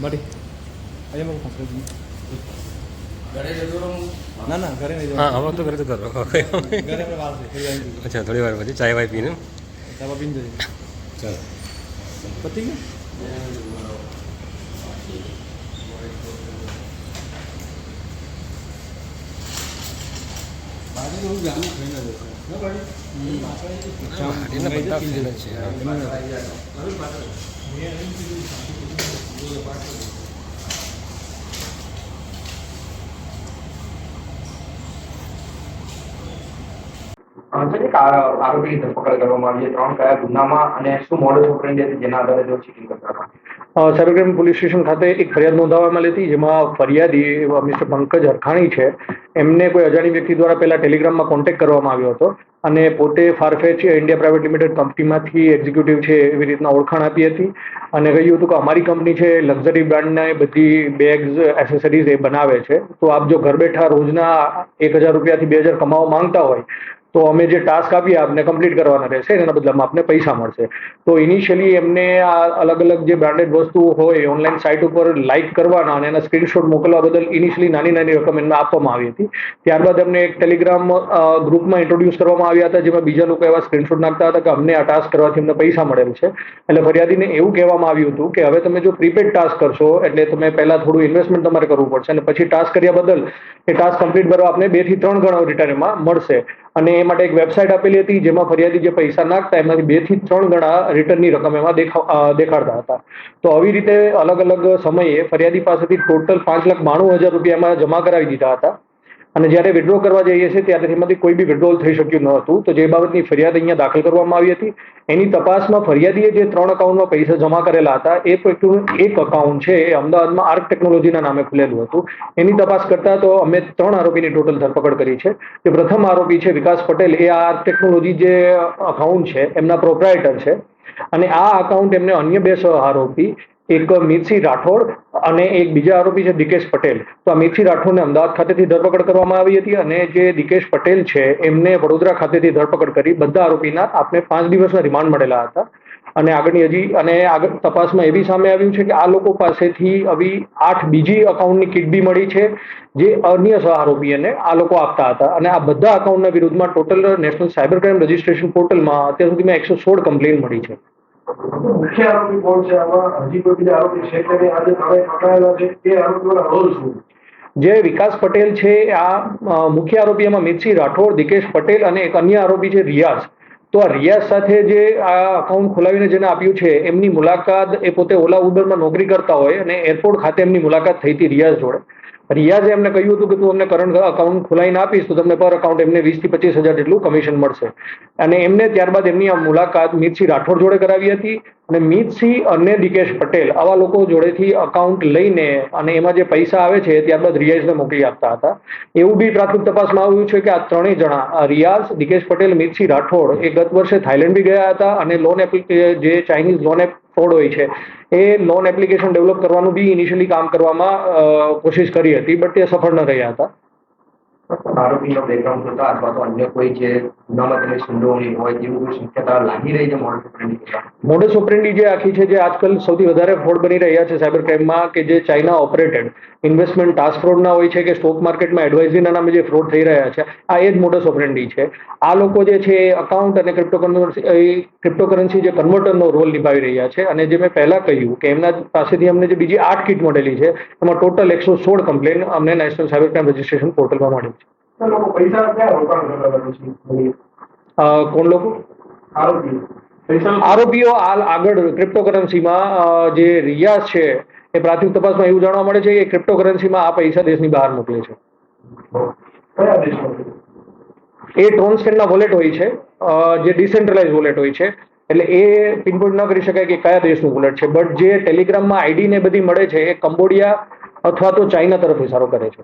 મળી આજે ના ના ઘરે નહીં હા હમણાં તો ઘરે તો કરો અચ્છા થોડી વાર પછી ચાય વાય પીને. ચાવા પીને ચાલો. પતી ગયો? આરોપીની ધરપકડ કરવામાં આવી છે. ત્રણ કયા ગુનામાં અને શું મોડલ ઓપરેન્ડી જેના આધારે જો ચીટિંગ કરતા અ, પોલીસ સ્ટેશન ખાતે એક ફરિયાદ નોંધાવવામાં લેતી જેમાં ફરિયાદી મિસ્ટર પંકજ હરખાણી છે. એમને કોઈ અજાણી વ્યક્તિ દ્વારા પહેલા ટેલિગ્રામમાં કોન્ટેક્ટ કરવામાં આવ્યો હતો અને પોતે ફારફેચ ઇન્ડિયા પ્રાઇવેટ લિમિટેડ કંપનીમાંથી એક્ઝિક્યુટિવ છે એવી રીતના ઓળખાણ આપી હતી. અને કહ્યું હતું કે અમારી કંપની છે લક્ઝરી બ્રાન્ડના એ બધી બેગ્સ એસેસરીઝ એ બનાવે છે. તો આપ જો ઘર બેઠા રોજના એક હજાર રૂપિયાથી બે હજાર કમાવા માંગતા હોય તો અમે જે ટાસ્ક આપીએ, આપને કમ્પ્લીટ કરવાના રહેશે એના બદલામાં આપને પૈસા મળશે. તો ઇનિશિયલી એમને આ અલગ અલગ જે બ્રાન્ડેડ વસ્તુઓ હોય ઓનલાઈન સાઇટ ઉપર લાઇક કરવાના અને એના સ્ક્રીનશોટ મોકલવા બદલ ઇનિશિયલી નાની નાની રકમ એમને આપવામાં આવી હતી. ત્યારબાદ એમને એક ટેલિગ્રામ ગ્રુપમાં ઇન્ટ્રોડ્યુસ કરવામાં આવ્યા હતા, જેમાં બીજા લોકો એવા સ્ક્રીનશોટ નાખતા હતા કે અમને આ ટાસ્ક કરવાથી અમને પૈસા મળેલ છે. એટલે ફરિયાદીને એવું કહેવામાં આવ્યું હતું કે, હવે તમે જો પ્રીપેડ ટાસ્ક કરશો, એટલે તમે પહેલાં થોડું ઇન્વેસ્ટમેન્ટ તમારે કરવું પડશે. અને પછી ટાસ્ક કર્યા બદલ એ ટાસ્ક કમ્પ્લીટ કરવા આપને બેથી ત્રણ ગણો રિટર્નમાં મળશે. અને એ માટે એક વેબસાઇટ આપેલી હતી, જેમાં ફરિયાદી જે પૈસા નાખતા, એમાંથી બેથી ત્રણ ગણા રિટર્નની રકમ એમાં દેખા દેખાડતા હતા. તો આવી રીતે અલગ અલગ સમયે ફરિયાદી પાસેથી ટોટલ પાંચ લાખ બાણું હજાર રૂપિયા એમાં જમા કરાવી દીધા હતા. અને જ્યારે વિડ્રો કરવા જઈએ છીએ, ત્યારે તેમાંથી કોઈ બી વિડ્રોલ થઈ શક્યું ન હતું. તો જે બાબતની ફરિયાદ અહીંયા દાખલ કરવામાં આવી હતી. એની તપાસમાં ફરિયાદીએ જે ત્રણ અકાઉન્ટમાં પૈસા જમા કરેલા હતા, એ એક અકાઉન્ટ છે, એ અમદાવાદમાં આર્ક ટેકનોલોજીના નામે ખુલેલું હતું. એની તપાસ કરતા તો અમે ત્રણ આરોપીની ટોટલ ધરપકડ કરી છે. જે પ્રથમ આરોપી છે વિકાસ પટેલ, એ આ ટેકનોલોજી જે અકાઉન્ટ છે, એમના પ્રોપરાઇટર છે. અને આ અકાઉન્ટ એમને અન્ય બે સહ આરોપી એક મિતસિંહ રાઠોડ અને એક બીજા આરોપી છે દિકેશ પટેલ. તો આ મિતસિંહ રાઠોડને અમદાવાદ ખાતેથી ધરપકડ કરવામાં આવી હતી અને જે દિકેશ પટેલ છે, એમને વડોદરા ખાતેથી ધરપકડ કરી બધા આરોપીના આપને પાંચ દિવસના રિમાન્ડ મળેલા હતા. અને આગળની હજી, અને આગળ તપાસમાં એ બી સામે આવ્યું છે કે આ લોકો પાસેથી આવી આઠ બીજી અકાઉન્ટની કિટ બી મળી છે, જે અન્ય સહ આરોપીઓને આ લોકો આપતા હતા. અને આ બધા અકાઉન્ટના વિરુદ્ધમાં total national cyber crime registration પોર્ટલમાં અત્યાર સુધીમાં એકસો સોળ કમ્પ્લેન મળી છે. મુખ્ય આરોપી કોણ છે આમાં? હજી કોઈ બીજા આરોપી છે કે આજે તમે પકડાયેલા છે. એ આરોપીઓના રોલ શું? જે વિકાસ પટેલ છે, આ મુખ્ય આરોપી એમાં મિતસિંહ રાઠોડ, દિકેશ પટેલ અને એક અન્ય આરોપી છે રિયાઝ. તો આ રિયાઝ સાથે જે આ અકાઉન્ટ ખોલાવીને જેને આપ્યું છે, એમની મુલાકાત એ પોતે ઓલા ઉબરમાં નોકરી કરતા હોય અને એરપોર્ટ ખાતે એમની મુલાકાત થઈ હતી રિયાઝ જોડે. રિયાઝે એમને કહ્યું હતું કે તું અમને કરંટ અકાઉન્ટ ખોલાઈને આપીશ, તો તમને પર અકાઉન્ટ એમને વીસથી પચીસ હજાર જેટલું કમિશન મળશે. અને એમને ત્યારબાદ એમની આ મુલાકાત મિતસિંહ રાઠોડ જોડે કરાવી હતી. અને મિતસિંહ અને દિકેશ પટેલ આવા લોકો જોડેથી અકાઉન્ટ લઈને અને એમાં જે પૈસા આવે છે ત્યારબાદ રિયાઝને મોકલી આપતા હતા. એવું બી પ્રાથમિક તપાસમાં આવ્યું છે કે આ ત્રણેય જણા રિયાઝ દિકેશ પટેલ, મિતસિંહ રાઠોડ એ ગત વર્ષે થાઇલેન્ડ બી ગયા હતા અને લોન એપ્લિકે જે ચાઇનીઝ લોન એપ, ફ્રોડ હોય છે એ લોન એપ્લિકેશન ડેવલપ કરવાનું બી ઇનિશિયલી કામ કરવામાં કોશિશ કરી હતી બટ તે સફળ ન રહ્યા હતા. આરોપીનો બેકગ્રાઉન્ડ જોતા અથવા તો અન્ય કોઈ જે ગુનામાં સંડોવણી હોય તેવું કોઈ શક્યતા લાગી રહી છે મોડસ ઓપરેન્ડી મોડસ ઓપરેન્ડી જે આખી છે જે આજકાલ સૌથી વધારે ફ્રોડ બની રહ્યા છે સાયબર ક્રાઇમમાં કે જે ચાઇના ઓપરેટેડ ઇન્વેસ્ટમેન્ટ ટાસ્ક ફ્રોડના હોય છે કે સ્ટોક માર્કેટમાં એડવાઇઝરીના નામે જે ફ્રોડ થઈ રહ્યા છે, આ એ જ મોડસ ઓપરેન્ડી છે. આ લોકો જે છે અકાઉન્ટ અને ક્રિપ્ટોકરન્સી ક્રિપ્ટોકરન્સી જે કન્વર્ટરનો રોલ નિભાવી રહ્યા છે અને જે મેં પહેલાં કહ્યું કે એમના પાસેથી અમને જે બીજી આઠ કીટ મળેલી છે, એમાં ટોટલ એકસો સોળ કમ્પ્લેન અમને નેશનલ સાયબર ક્રાઇમ રજિસ્ટ્રેશન પોર્ટલમાં મળી છે લોકો પૈસા ક્યાં રોકાણ કરતા હતા કોણ લોકો? આરોપી આરોપીઓ હાલ આગળ ક્રિપ્ટોકરન્સીમાં જે રિયાઝ છે એ પ્રાથમિક તપાસમાં એવું જાણવા મળે છે કે ક્રિપ્ટોકરન્સીમાં આ પૈસા દેશની બહાર મોકલે છે. એ ટ્રોન્સફેનના વોલેટ હોય છે જે ડિસેન્ટ્રલાઇઝ વોલેટ હોય છે એટલે એ પિનપોઇન્ટ ન કરી શકાય કે કયા દેશનું વોલેટ છે બટ જે ટેલિગ્રામમાં આઈડી ને બધી મળે છે એ કંબોડિયા અથવા તો ચાઇના તરફ ઇશારો કરે છે.